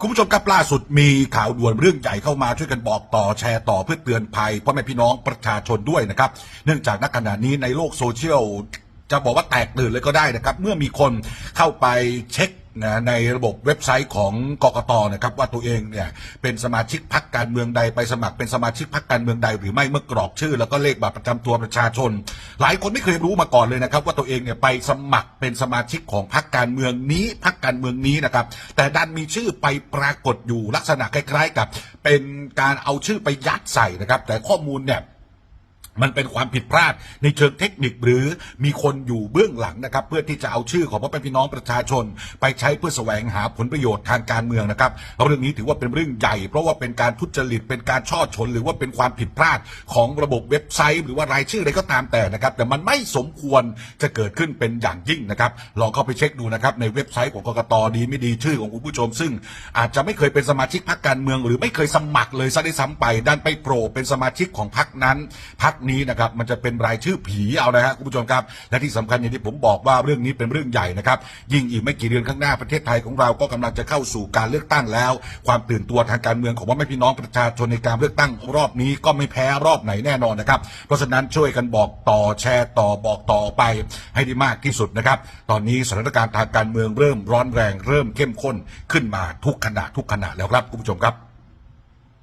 คุณผู้ชมครับล่าสุดมีข่าวด่วนเรื่องใหญ่เข้ามาช่วยกันบอกต่อแชร์ต่อเพื่อเตือนภัยพ่อแม่พี่น้องประชาชนด้วยนะครับ เนื่องจากณขณะนี้ในโลกโซเชียลจะบอกว่าแตกตื่นเลยก็ได้นะครับ เมื่อมีคนเข้าไปเช็ค นะในระบบเว็บไซต์ของกกตนะครับว่าตัวเองเนี่ยเป็นสมาชิกพรรคการเมืองใดไปสมัครเป็นสมาชิกพรรคการเมืองใด หรือไม่เมื่อกรอกชื่อ แล้วก็เลขบัตรประจำตัวประชาชน หลายคนไม่เคยรู้มาก่อนเลยนะครับ ว่าตัวเองเนี่ยไปสมัครเป็นสมาชิกของพรรคการเมืองนี้พรรคการเมืองนี้นะครับ แต่ดันมีชื่อไปปรากฏอยู่ลักษณะคล้าย ๆ กับ เป็นการเอาชื่อไปยัดใส่นะครับ แต่ข้อมูลเนี่ย มันเป็นความผิดพลาดในเชิงเทคนิคหรือมีคนอยู่เบื้องหลังนะครับ เพื่อที่จะเอาชื่อของพ่อแม่พี่น้องประชาชน ไปใช้เพื่อแสวงหาผลประโยชน์ทางการเมืองนะครับเรื่องนี้ถือว่าเป็นเรื่องใหญ่ เพราะว่าเป็นการทุจริตเป็นการช่อฉนหรือว่าเป็นความผิดพลาดของระบบเว็บไซต์ หรือว่ารายชื่ออะไรก็ตามแต่นะครับ แต่มันไม่สมควรจะเกิดขึ้นเป็นอย่างยิ่งนะครับลองเข้าไปเช็คดูนะครับในเว็บไซต์ของกกตดีไม่ดีชื่อของคุณผู้ชม ซึ่งอาจจะไม่เคยเป็นสมาชิกพรรคการเมือง หรือไม่เคยสมัครเลยซะด้วยซ้ำไปดันไปโผล่เป็นสมาชิกของพรรคนั้นพรรคนี้นะครับมันจะเป็นรายชื่อผีเอานะฮะคุณผู้ชมครับ และที่สำคัญอย่างที่ผมบอกว่าเรื่องนี้เป็นเรื่องใหญ่นะครับยิ่งอีกไม่กี่เดือนข้างหน้าประเทศไทยของเราก็กำลังจะเข้าสู่การเลือกตั้งแล้ว ความตื่นตัวทางการเมืองของพ่อแม่พี่น้องประชาชนในการเลือกตั้งรอบนี้ก็ไม่แพ้รอบไหนแน่นอนนะครับ เพราะฉะนั้นช่วยกันบอกต่อแชร์ต่อบอกต่อไปให้ได้มากที่สุดนะครับ ตอนนี้สถานการณ์ทางการเมืองเริ่มร้อนแรง เริ่มเข้มข้นขึ้นมาทุกขณะทุกขณะแล้วครับคุณผู้ชมครับ